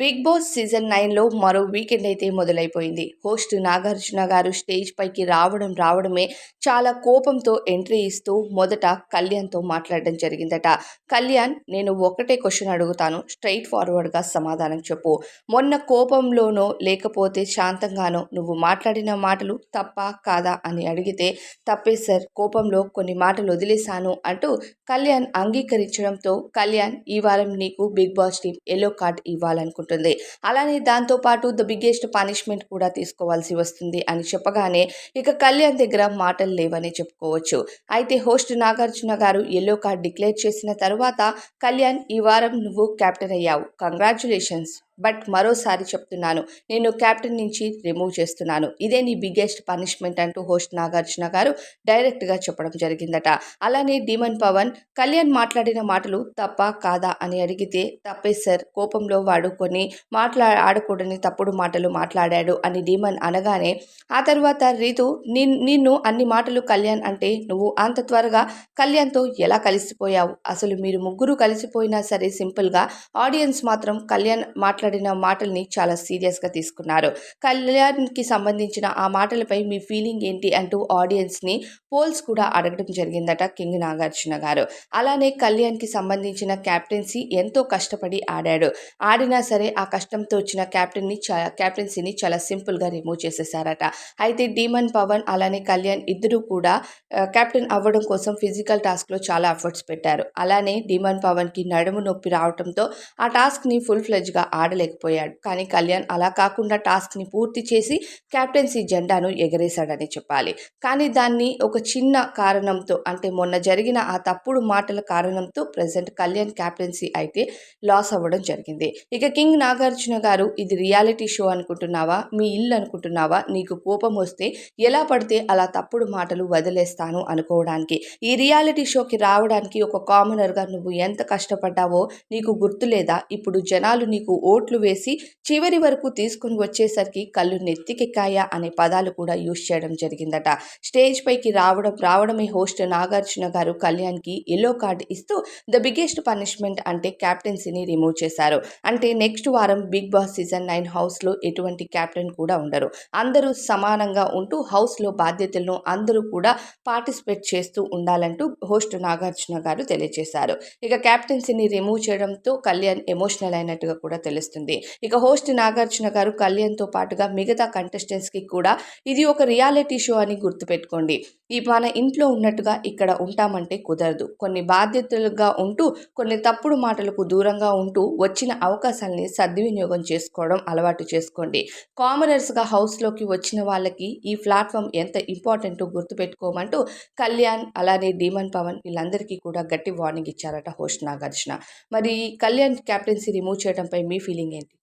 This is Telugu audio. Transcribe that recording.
బిగ్ బాస్ సీజన్ నైన్లో మరో వీకెండ్ అయితే మొదలైపోయింది. హోస్ట్ నాగార్జున గారు స్టేజ్ పైకి రావడం రావడమే చాలా కోపంతో ఎంట్రీ ఇస్తూ మొదట కళ్యాణ్తో మాట్లాడడం జరిగిందట. కళ్యాణ్ నేను ఒకటే క్వశ్చన్ అడుగుతాను స్ట్రైట్ ఫార్వర్డ్గా సమాధానం చెప్పు. మొన్న కోపంలోనో లేకపోతే శాంతంగానో నువ్వు మాట్లాడిన మాటలు తప్ప కాదా అని అడిగితే తప్పే సార్ కోపంలో కొన్ని మాటలు వదిలేశాను అంటూ కళ్యాణ్ అంగీకరించడంతో కళ్యాణ్ ఈ వారం నీకు Bigg Boss team yellow card ఉంటుంది. అలానే దాంతోపాటు ద బిగ్గెస్ట్ పనిష్మెంట్ కూడా తీసుకోవాల్సి వస్తుంది అని చెప్పగానే ఇక కళ్యాణ్ దగ్గర మాటలు లేవని చెప్పుకోవచ్చు. అయితే హోస్ట్ నాగార్జున గారు ఎల్లో కార్డ్ డిక్లేర్ చేసిన తర్వాత కళ్యాణ్ ఈ వారం నువ్వు క్యాప్టెన్ అయ్యావు. కంగ్రాచులేషన్స్ బట్ మరోసారి చెప్తున్నాను నేను క్యాప్టెన్ నుంచి రిమూవ్ చేస్తున్నాను. ఇదే నీ బిగ్గెస్ట్ పనిష్మెంట్ అంటూ హోస్ట్ నాగార్జున గారు డైరెక్ట్గా చెప్పడం జరిగిందట. అలానే డీమన్ పవన్ కళ్యాణ్ మాట్లాడిన మాటలు తప్ప కాదా అని అడిగితే తప్పే సార్ కోపంలో వాడు కొన్ని మాట్లా ఆడకూడని తప్పుడు మాటలు మాట్లాడాడు అని డీమన్ అనగానే ఆ తర్వాత రీతు నిన్ను అన్ని మాటలు కళ్యాణ్ అంటే నువ్వు అంత త్వరగా కళ్యాణ్తో ఎలా కలిసిపోయావు? అసలు మీరు ముగ్గురు కలిసిపోయినా సరే సింపుల్గా ఆడియన్స్ మాత్రం కళ్యాణ్ మాట్లాడిన మాటల్ని చాలా సీరియస్గా తీసుకున్నారు. కళ్యాణ్కి సంబంధించిన ఆ మాటలపై మీ ఫీలింగ్ ఏంటి అంటూ ఆడియన్స్ని పోల్స్ కూడా అడగడం జరిగిందట కింగ్ నాగార్జున గారు. అలానే కళ్యాణ్కి సంబంధించిన క్యాప్టెన్సీ ఎంతో కష్టపడి ఆడాడు. ఆడినా సరే ఆ కష్టంతో వచ్చిన క్యాప్టెన్ని చా క్యాప్టెన్సీని చాలా సింపుల్గా రిమూవ్ చేసేసారట. అయితే డీమన్ పవన్ అలానే కళ్యాణ్ ఇద్దరూ కూడా కెప్టెన్ అవ్వడం కోసం ఫిజికల్ టాస్క్లో చాలా ఎఫర్ట్స్ పెట్టారు. అలానే డీమన్ పవన్కి నడుము నొప్పి రావడంతో ఆ టాస్క్ని ఫుల్ ఫ్లెజ్గా ఆడలేకపోయాడు. కానీ కళ్యాణ్ అలా కాకుండా టాస్క్ని పూర్తి చేసి కెప్టెన్సీ జెండాను ఎగరేశాడని చెప్పాలి. కానీ దాన్ని ఒక చిన్న కారణంతో అంటే మొన్న జరిగిన ఆ తప్పుడు మాటల కారణంతో ప్రజెంట్ కళ్యాణ్ కెప్టెన్సీ అయితే లాస్ అవ్వడం జరిగింది. ఇక కింగ్ నాగార్జున గారు ఇది రియాలిటీ షో అనుకుంటున్నావా? మీ ఇల్లు అనుకుంటున్నావా? నీకు కోపం వస్తే ఎలా పడితే అలా తప్పుడు మాటలు వదిలేస్తాను అనుకోవడానికి. ఈ రియాలిటీ షోకి రావడానికి ఒక కామనర్గా నువ్వు ఎంత కష్టపడ్డావో నీకు గుర్తులేదా? ఇప్పుడు జనాలు నీకు ఓట్లు వేసి చివరి వరకు తీసుకుని వచ్చేసరికి కళ్ళు నెత్తికెక్కాయా అనే పదాలు కూడా యూజ్ చేయడం జరిగిందట. స్టేజ్ పైకి రావడం రావడమే హోస్ట్ నాగార్జున గారు కళ్యాణ్కి ఎల్లో కార్డు ఇస్తూ ద బిగ్గెస్ట్ పనిష్మెంట్ అంటే క్యాప్టెన్సీని రిమూవ్ చేశారు. అంటే నెక్స్ట్ వారం బిగ్ బాస్ సీజన్ నైన్ హౌస్లో ఎటువంటి క్యాప్టెన్ కూడా ఉండరు. అందరూ సమానంగా ఉంటూ హౌస్లో బాధ్యతలను అందరూ కూడా పార్టిసిపేట్ చేస్తూ ఉండాలంటూ హోస్ట్ నాగార్జున గారు తెలియజేశారు. ఇక క్యాప్టెన్సీని రిమూవ్ చేయడంతో కళ్యాణ్ ఎమోషనల్ అయినట్టుగా కూడా తెలుస్తుంది ఇక హోస్ట్ నాగార్జున గారు కళ్యాణ్తో పాటుగా మిగతా కంటెస్టెంట్స్కి కూడా ఇది ఒక రియాలిటీ షో అని గుర్తుపెట్టుకోండి. ఈ మన ఇంట్లో ఉన్నట్టుగా ఇక్కడ ఉంటామంటే కుదరదు. కొన్ని బాధ్యతలుగా ఉంటూ కొన్ని తప్పుడు మాటలకు దూరంగా ఉంటూ వచ్చిన అవకాశాలని సద్వినియోగం చేసుకోవడం అలవాటు చేసుకోండి. కామనర్స్గా హౌస్లోకి వచ్చిన వాళ్ళకి ఈ ప్లాట్ఫామ్ ఎంత ఇంపార్టెంటో గుర్తుపెట్టుకోమంటూ కళ్యాణ్ అలానే డీమన్ పవన్ వీళ్ళందరికీ కూడా గట్టి వార్నింగ్ ఇచ్చారట హోస్ట్ నాగార్జున. మరి కళ్యాణ్ క్యాప్టెన్సీ రిమూవ్ చేయడంపై మీ ఫీలింగ్ ఏంటి